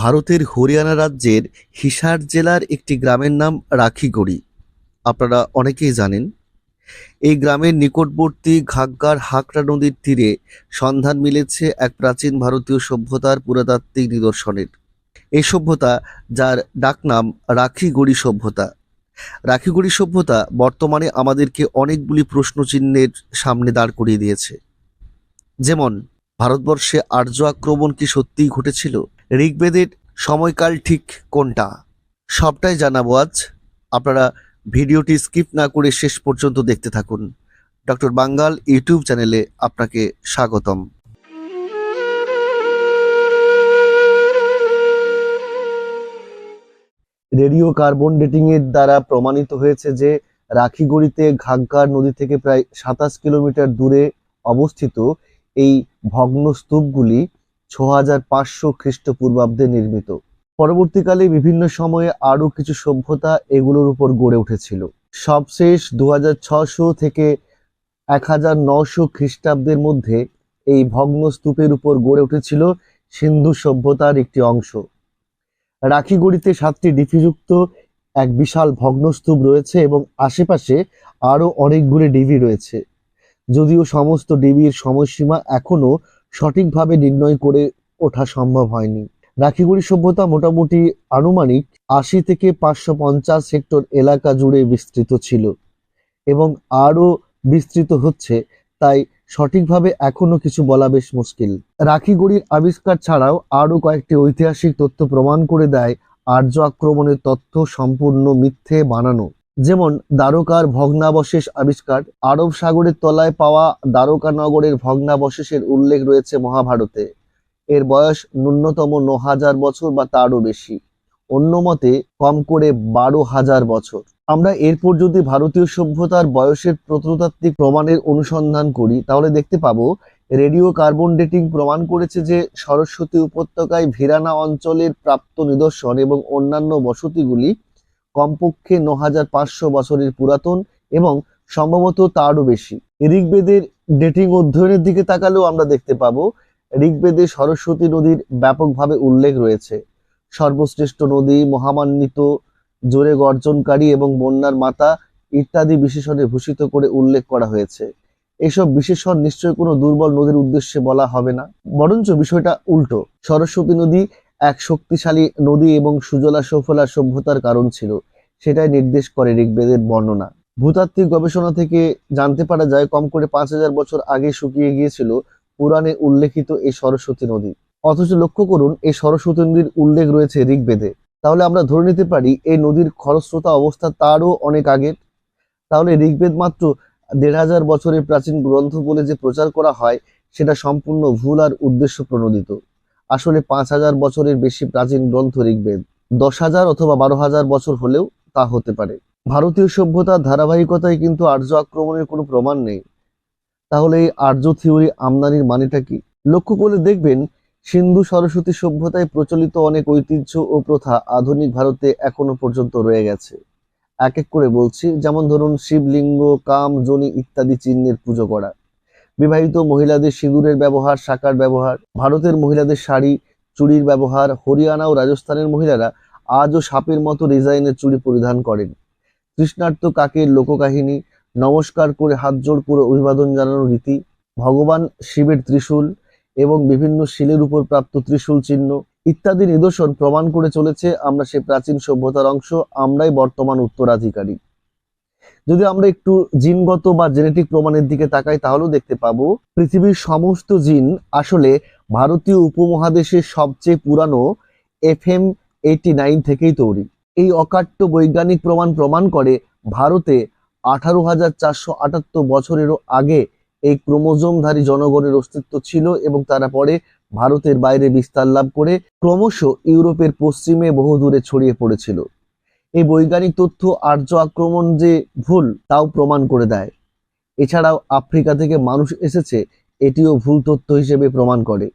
ভারতের হরিয়ানা রাজ্যের হিসার জেলার একটি গ্রামের নাম রাখিগড়ি। আপনারা অনেকেই জানেন, এই গ্রামের নিকটবর্তী ঘাগ্গার হাকরা নদীর তীরে সন্ধান মিলেছে এক প্রাচীন ভারতীয় সভ্যতার পুরাতাত্ত্বিক নিদর্শনের। এই সভ্যতা, যার ডাকনাম রাখিগড়ি সভ্যতা। রাখিগড়ি সভ্যতা বর্তমানে আমাদেরকে অনেকগুলি প্রশ্নচিহ্নের সামনে দাঁড় করিয়ে দিয়েছে। যেমন, ভারতবর্ষে আর্য আক্রমণ কি সত্যিই ঘটেছিল? ঋগ্বেদের সময়কাল ঠিক কোনটা? সবটাই জানাব আজ। আপনারা ভিডিওটি স্কিপ না করে শেষ পর্যন্ত দেখতে থাকুন। ডক্টর বাঙ্গাল ইউটিউব চ্যানেলে আপনাকে স্বাগতম। রেডিও কার্বন ডেটিং এর দ্বারা প্রমাণিত হয়েছে যে রাখিগড়িতে ঘাগ্গার নদী থেকে প্রায় সাতাশ কিলোমিটার দূরে অবস্থিত এই ভগ্ন স্তূপগুলি ছ হাজার পাঁচশো খ্রিস্টপূর্বাব্দে নির্মিত। পরবর্তীকালে বিভিন্ন সময়ে আরও কিছু সভ্যতা এগুলোর উপর গড়ে উঠেছিল। সবশেষ দু থেকে এক হাজার নশো খ্রিস্টাব্দের মধ্যে এই ভগ্ন স্তূপের উপর গড়ে উঠেছিল সিন্ধু সভ্যতার একটি অংশ। রাখিগড়িতে সাতটি ডিফিযুক্ত এক বিশাল ভগ্নস্তূপ রয়েছে এবং আশেপাশে আরও অনেকগুলি ডিবি রয়েছে। যদিও সমস্ত ডিবির সময়সীমা এখনও সঠিকভাবে নির্ণয় করে ওঠা সম্ভব হয়নি। রাখিগুড়ি সভ্যতা মোটামুটি আনুমানিক আশি থেকে পাঁচশো পঞ্চাশ হেক্টর এলাকা জুড়ে বিস্তৃত ছিল এবং আরও বিস্তৃত হচ্ছে, তাই সঠিকভাবে এখনও কিছু বলা বেশ মুশকিল। রাখিগড়ির আবিষ্কার ছাড়াও আরও কয়েকটি ঐতিহাসিক তথ্য প্রমাণ করে দেয় আর্য আক্রমণের তথ্য সম্পূর্ণ মিথ্যে বানানো। যেমন দ্বারকার ভগ্নাবশেষ আবিষ্কার, আরব সাগরের তলায় পাওয়া দ্বারকা নগরের ভগ্নাবশেষের উল্লেখ রয়েছে মহাভারতে। এর বয়স ন্যূনতম ন হাজার বছর বা তারও বেশি। অন্য মতে, কম করে বারো হাজার বছর। আমরা এরপর যদি ভারতীয় সভ্যতার বয়সের প্রত্নতাত্ত্বিক প্রমাণের অনুসন্ধান করি, তাহলে দেখতে পাবো, রেডিও কার্বন ডেটিং প্রমাণ করেছে যে সরস্বতী উপত্যকায় ভিরানা অঞ্চলের প্রাপ্ত নিদর্শন এবং অন্যান্য বসতিগুলি কমপক্ষে ন হাজার পাঁচশো বছরের পুরাতন এবং সম্ভবত তারও বেশি। ঋগ্বেদের ডেটিং অধ্যয়নের দিকে তাকালেও আমরা দেখতে পাবো, ঋগ্বেদে সরস্বতী নদীর ব্যাপকভাবে উল্লেখ রয়েছে। সর্বশ্রেষ্ঠ নদী, মহামান্বিত, জোরে গর্জনকারী এবং বন্যার মাতা ইত্যাদি বিশেষণে ভূষিত করে উল্লেখ করা হয়েছে। এসব বিশেষণ নিশ্চয় কোনো দুর্বল নদীর উদ্দেশ্যে বলা হবে না। বরঞ্চ বিষয়টা উল্টো। সরস্বতী নদী এক শক্তিশালী নদী এবং সুজলা সফলা সভ্যতার কারণ ছিল। সেটাই নির্দেশ করে ঋগ্বেদের বর্ণনা। ভূতাত্ত্বিক গবেষণা থেকে জানতে পারা যায়, কম করে পাঁচ হাজার বছর আগে শুকিয়ে গিয়েছিল পুরাণে উল্লেখিত এই সরস্বতী নদী। অথচ লক্ষ্য করুন এই সরস্বতী নদীর উল্লেখ রয়েছে ঋগ্বেদে। তাহলে আমরা ধরে নিতে পারি এই নদীর খরস্রোতা অবস্থা তারও অনেক আগের? তাহলে ঋগ্বেদ মাত্র দেড় হাজার বছরের প্রাচীন গ্রন্থ বলে যে প্রচার করা হয়, সেটা সম্পূর্ণ ভুল আর উদ্দেশ্য প্রণোদিত। আসলে পাঁচ হাজার বছরের বেশি প্রাচীন গ্রন্থ ঋগ্বেদ দশ হাজার অথবা বারো হাজার বছর হলেও তা হতে পারে। ভারতীয় সভ্যতার ধারাবাহিকতায় কিন্তু আর্য আক্রমণের কোনো প্রমাণ নেই। তাহলে এই আর্য থিওরি আমদানির মানেটা কি? লক্ষ্য করলে দেখবেন, সিন্ধু সরস্বতী সভ্যতায় প্রচলিত অনেক ঐতিহ্য ও প্রথা আধুনিক ভারতে এখনও পর্যন্ত রয়ে গেছে। এক এক করে বলছি, যেমন ধরুন শিবলিঙ্গ, কাম, জনি ইত্যাদি চিহ্নের পুজো করা। বিবাহিত মহিলাদের সিঁদুরের ব্যবহার, শাকার ব্যবহার, ভারতের মহিলাদের শাড়ি, চুড়ির ব্যবহার, হরিয়ানা ও রাজস্থানের মহিলারা আজও সাপের মতো ডিজাইনের চুড়ি পরিধান করেন। কৃষ্ণার্থ কাকের লোককাহিনী, নমস্কার করে হাত জোড় করে অভিবাদন জানানোর রীতি, ভগবান শিবের ত্রিশূল এবং বিভিন্ন শিলের উপর প্রাপ্ত ত্রিশূল চিহ্ন ইত্যাদি নিদর্শন প্রমাণ করে চলেছে আমরা সে প্রাচীন সভ্যতার অংশ, আমরাই বর্তমান উত্তরাধিকারী। যদি আমরা একটু জিনগত বা জেনেটিক প্রমাণের দিকে তাকাই, তাহলেও দেখতে পাবো পৃথিবীর সমস্ত জিন আসলে ভারতীয় উপমহাদেশের সবচেয়ে পুরানো এফ এম থেকেই তৈরি। এই অকাট্য বৈজ্ঞানিক প্রমাণ প্রমাণ করে ভারতে আঠারো হাজার চারশো আটাত্তর বছরেরও আগে এই ক্রোমোজোমধারী জনগণের অস্তিত্ব ছিল এবং তারা পরে ভারতের বাইরে বিস্তার লাভ করে ক্রমশ ইউরোপের পশ্চিমে বহু দূরে ছড়িয়ে পড়েছিল। এই বৈজ্ঞানিক তথ্য আর্য আক্রমণ যে ভুল, তাও প্রমাণ করে দেয়। এছাড়াও আফ্রিকা থেকে মানুষ এসেছে, এটিও ভুল তথ্য হিসেবে প্রমাণ করে।